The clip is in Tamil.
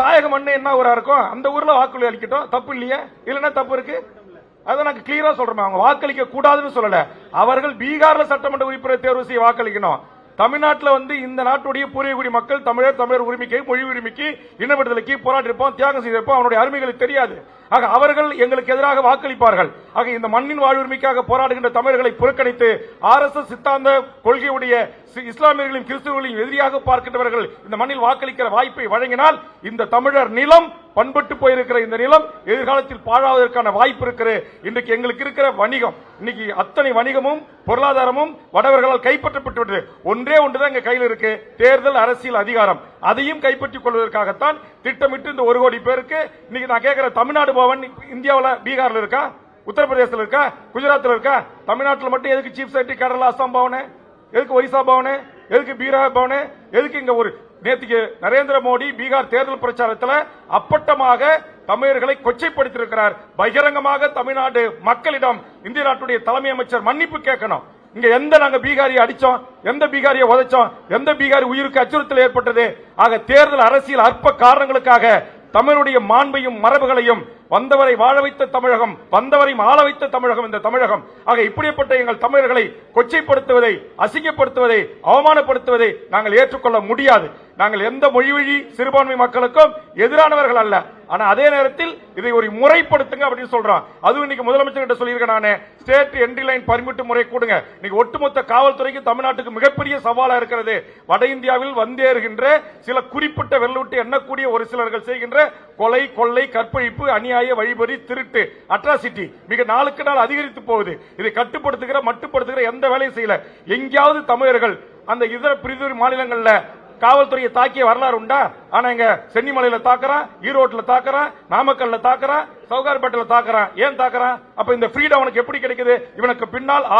தாயக மண்ணு என்ன ஊரா இருக்கும்? அந்த ஊர்ல வாக்குறுதி அளிக்கட்டும். தப்பு இல்லையே? இல்லைன்னா தப்பு இருக்கு? அதை நாங்க கிளியரா சொல்றோம் அவங்க வாக்களிக்க கூடாதுன்னு சொல்லல. அவர்கள் பீகார்ல சட்டமன்ற உறுப்பினர் தேர்வு செய்ய வாக்களிக்கணும். தமிழ்நாட்டில் வந்து இந்த நாட்டுடைய பூர்வீகுடி மக்கள் தமிழர் தமிழர் உரிமைக்கு மொழி உரிமைக்கு இன விடுதலைக்கு போராட்டிருப்போம் தியாகம் செய்திருப்போம் அவனுடைய அருமைகளுக்கு தெரியாது. ஆக அவர்கள் எங்களுக்கு எதிராக வாக்களிப்பார்கள். ஆக இந்த மண்ணின் வாழ்வுரிமைக்காக போராடுகின்ற தமிழர்களை புறக்கணித்து ஆர் எஸ் எஸ் சித்தாந்த கொள்கையுடைய இஸ்லாமியர்களின் கிறிஸ்துவர்களின் எதிரியாக பார்க்கின்றவர்கள் இந்த மண்ணில் வாக்களிக்கிற வாய்ப்பை வழங்கினால் இந்த தமிழர் நிலம் பண்பட்டு போயிருக்கிற இந்த நிலம் எதிர்காலத்தில் பாழாவதற்கான வாய்ப்பு இருக்கிறது. இன்றைக்கு எங்களுக்கு இருக்கிற வணிகம் இன்னைக்கு அத்தனை வணிகமும் பொருளாதாரமும் வடவர்களால் கைப்பற்றப்பட்டு ஒன்றே ஒன்றுதான் எங்க கையில் இருக்கு. தேர்தல் அரசியல் அதிகாரம். அதையும் கைப்பற்றிக் கொள்வதற்காகத்தான் திட்டமிட்டு இந்த ஒரு கோடி பேருக்கு இன்னைக்கு நான் கேட்கிற தமிழ்நாடு பவன் இந்தியாவில் பீகார்ல இருக்கா? உத்தரப்பிரதேசத்தில் இருக்கா? குஜராத்தில் இருக்கா? தமிழ்நாட்டில் மட்டும் எதுக்கு சீஃப் செக்ரட்டரி கேரளா அசாம் பவனு? எதுக்கு ஒரிசா பவனு? எதுக்கு பீகார் பவனு? எதுக்கு இங்க ஒரு நேற்றுக்கு நரேந்திர மோடி பீகார் தேர்தல் பிரச்சாரத்தில் அப்பட்டமாக தமிழர்களை கொச்சைப்படுத்தியிருக்கிறார். பகிரங்கமாக தமிழ்நாடு மக்களிடம் இந்திய நாட்டுடைய தலைமை அமைச்சர் மன்னிப்பு கேட்கணும். இங்க எந்த நாங்க பீகாரியை அடிச்சோம்? எந்த பீகாரியை உதைச்சோம்? எந்த பீகாரி உயிருக்கு அச்சுறுத்தல் ஏற்பட்டது? ஆக தேர்தல் அரசியல் அற்ப காரணங்களுக்காக தமிழுடைய மாண்பையும் மரபுகளையும் வந்தவரை வாழ வைத்த தமிழகம் வந்தவரை ஆள வைத்த தமிழகம் இந்த தமிழகம். ஆக இப்படிப்பட்ட எங்கள் தமிழர்களை கொச்சைப்படுத்துவதை அசிங்கப்படுத்துவதை அவமானப்படுத்துவதை நாங்கள் ஏற்றுக்கொள்ள முடியாது. நாங்கள் எந்த மொழி வழி சிறுபான்மை மக்களுக்கும் எதிரானவர்கள் அல்ல. ஆனா அதே நேரத்தில் இதை ஒரு முறைப்படுத்துங்க அப்படின்னு சொல்றான். அதுவும் இன்னைக்கு முதலமைச்சர் கிட்ட சொல்லியிருக்கேன் நானு. ஸ்டேட் என்ட்ரி லைன் பர்மிட் முறை கொடுங்க. இன்னைக்கு ஒட்டுமொத்த காவல்துறைக்கு தமிழ்நாட்டுக்கு மிகப்பெரிய சவாலா இருக்கிறது. வட இந்தியாவில் வந்தேறுகின்ற சில குறிப்பிட்ட வெள்ளவிட்டு எண்ணக்கூடிய ஒரு சிலர்கள் செய்கின்ற கொலை கொள்ளை கற்பழிப்பு அநியாய வழிபறி திருட்டு. அட்ராசிட்டி மிக நாளுக்கு நாள் அதிகரித்து போகுது. இதை கட்டுப்படுத்துகிற மட்டுப்படுத்துகிற எந்த வேலையும் செய்யல. எங்கேயாவது தமிழர்கள் அந்த இதர பிரிதொரு மாநிலங்கள்ல காவல்துறையை தாக்கிய வரலாறு உண்டா? ஆனா இங்க சென்னிமலையில தாக்குறான் ஈரோட்ல தாக்குறான் நாமக்கல்ல தாக்குறான் சவுகார்பேட்டில் தாக்குறான். ஏன் தாக்குறான்? அப்ப இந்த ஃப்ரீடம் அவனுக்கு எப்படி கிடைக்குது? இவனுக்கு பின்னால்